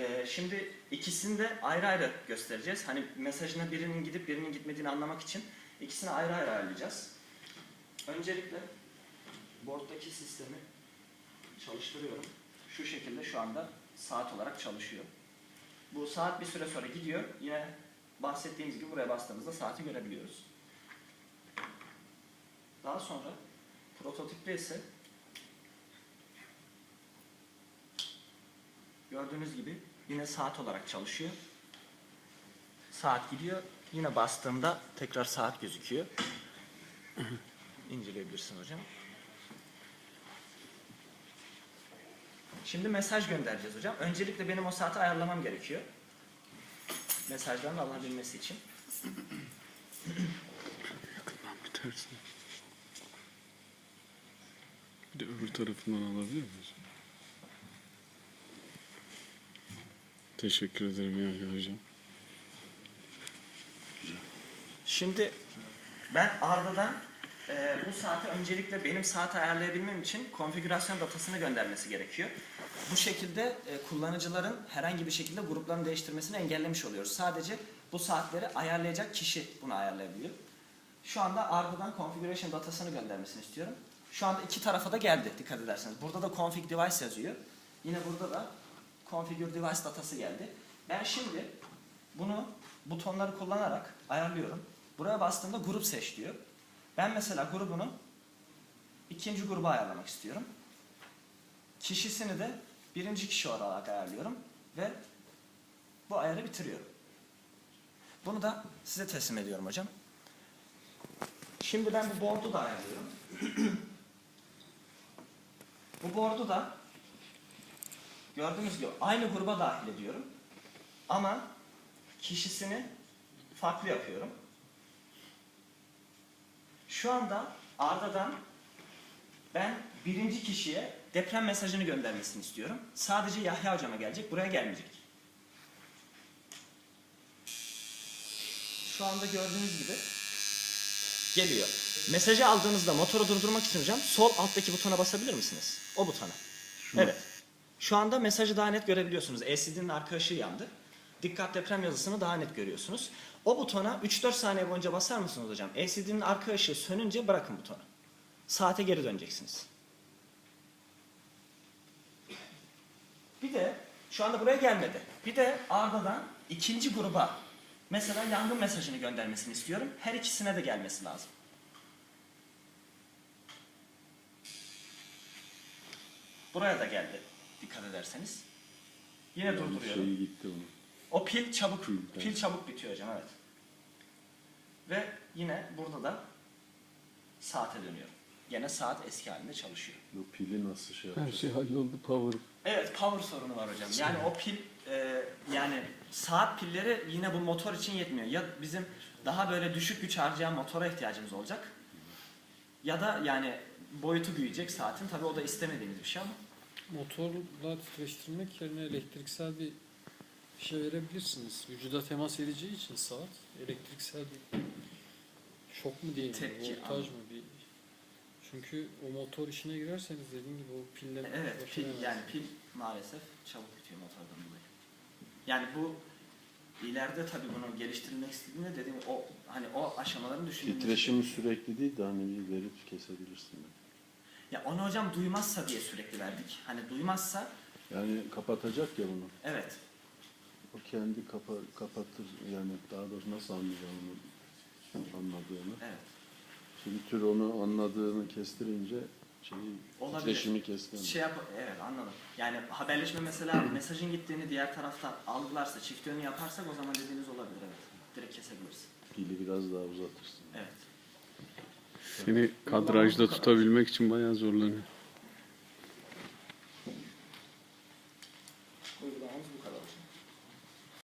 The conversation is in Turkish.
Ee, şimdi ikisini de ayrı ayrı göstereceğiz. Hani mesajına birinin gidip birinin gitmediğini anlamak için ikisini ayrı ayrı ayarlayacağız. Öncelikle board'daki sistemi çalıştırıyorum. Şu şekilde şu anda saat olarak çalışıyor. Bu saat bir süre sonra gidiyor. Yine bahsettiğimiz gibi buraya bastığımızda saati görebiliyoruz. Daha sonra prototipte ise gördüğünüz gibi yine saat olarak çalışıyor. Saat gidiyor. Yine bastığımda tekrar saat gözüküyor. İnceleyebilirsin hocam. Şimdi mesaj göndereceğiz hocam. Öncelikle benim o saati ayarlamam gerekiyor. Mesajların alabilmesi için. Yakından bitersin. Bir de öbür tarafından alabilir miyiz? Teşekkür ederim Yahya hocam. Şimdi ben Arda'dan e, bu saati öncelikle benim saati ayarlayabilmem için konfigürasyon datasını göndermesi gerekiyor. Bu şekilde e, kullanıcıların herhangi bir şekilde gruplarını değiştirmesini engellemiş oluyoruz. Sadece bu saatleri ayarlayacak kişi bunu ayarlayabiliyor. Şu anda Arda'dan configuration datasını göndermesini istiyorum. Şu anda iki tarafa da geldi dikkat ederseniz. Burada da config device yazıyor. Yine burada da configure device datası geldi. Ben şimdi bunu butonları kullanarak ayarlıyorum. Buraya bastığımda grup seç diyor. Ben mesela grubunu ikinci gruba ayarlamak istiyorum. Kişisini de birinci kişi olarak ayarlıyorum ve bu ayarı bitiriyorum. Bunu da size teslim ediyorum hocam. Şimdi ben bu board'u da ayarlıyorum. bu board'u da gördüğünüz gibi aynı gruba dahil ediyorum. Ama kişisini farklı yapıyorum. Şu anda Arda'dan ben birinci kişiye deprem mesajını göndermesini istiyorum. Sadece Yahya hocama gelecek, buraya gelmeyecek. Şu anda gördüğünüz gibi geliyor. Mesajı aldığınızda motoru durdurmak için hocam sol alttaki butona basabilir misiniz? O butona. Evet. Şu anda mesajı daha net görebiliyorsunuz. LCD'nin arka ışığı yandı. Dikkat deprem yazısını daha net görüyorsunuz. O butona 3-4 saniye boyunca basar mısınız hocam? LCD'nin arka ışığı sönünce bırakın butonu. Saate geri döneceksiniz. Bir de şu anda buraya gelmedi. Bir de Arda'dan ikinci gruba mesela yangın mesajını göndermesini istiyorum. Her ikisine de gelmesi lazım. Buraya da geldi dikkat ederseniz. Yine durduruyorum. Şey gitti onun. O pil çabuk, Pil, pil, çabuk bitiyor hocam evet. Ve yine burada da saate dönüyorum. Yine saat eski halinde çalışıyor. Bu pili nasıl şey Her yapacağız? şey halloldu power. Evet power sorunu var hocam. Yani o pil e, yani saat pilleri yine bu motor için yetmiyor. Ya bizim daha böyle düşük güç harcayan motora ihtiyacımız olacak. Ya da yani boyutu büyüyecek saatin. Tabii o da istemediğimiz bir şey ama. Motorla titreştirmek yerine elektriksel bir şey verebilirsiniz. Vücuda temas edeceği için saat elektriksel bir şok mu diyeyim, Tepki, voltaj anladım. mı bir çünkü o motor işine girerseniz dediğim gibi o pille Evet pil yani pil maalesef çabuk bitiyor motordan dolayı. Yani bu ileride tabii bunu geliştirilmek istediğinde dediğim o hani o aşamaların düşünülmesi. Titreşimi sürekli değil de hani bir verip kesebilirsin. Ya onu hocam duymazsa diye sürekli verdik. Hani duymazsa Yani kapatacak ya bunu. evet. O kendi kapa, kapatır yani daha doğrusu nasıl anlayacağım onu anladığını. Evet. Şimdi tür onu anladığını kestirince şeyi Olabilir. titreşimi kesmez. Şey yap evet anladım. Yani haberleşme mesela mesajın gittiğini diğer tarafta algılarsa çift yönlü yaparsak o zaman dediğiniz olabilir evet. Direkt kesebiliriz. Pili biraz daha uzatırsın. Evet. Seni kadrajda tutabilmek için bayağı zorlanıyor.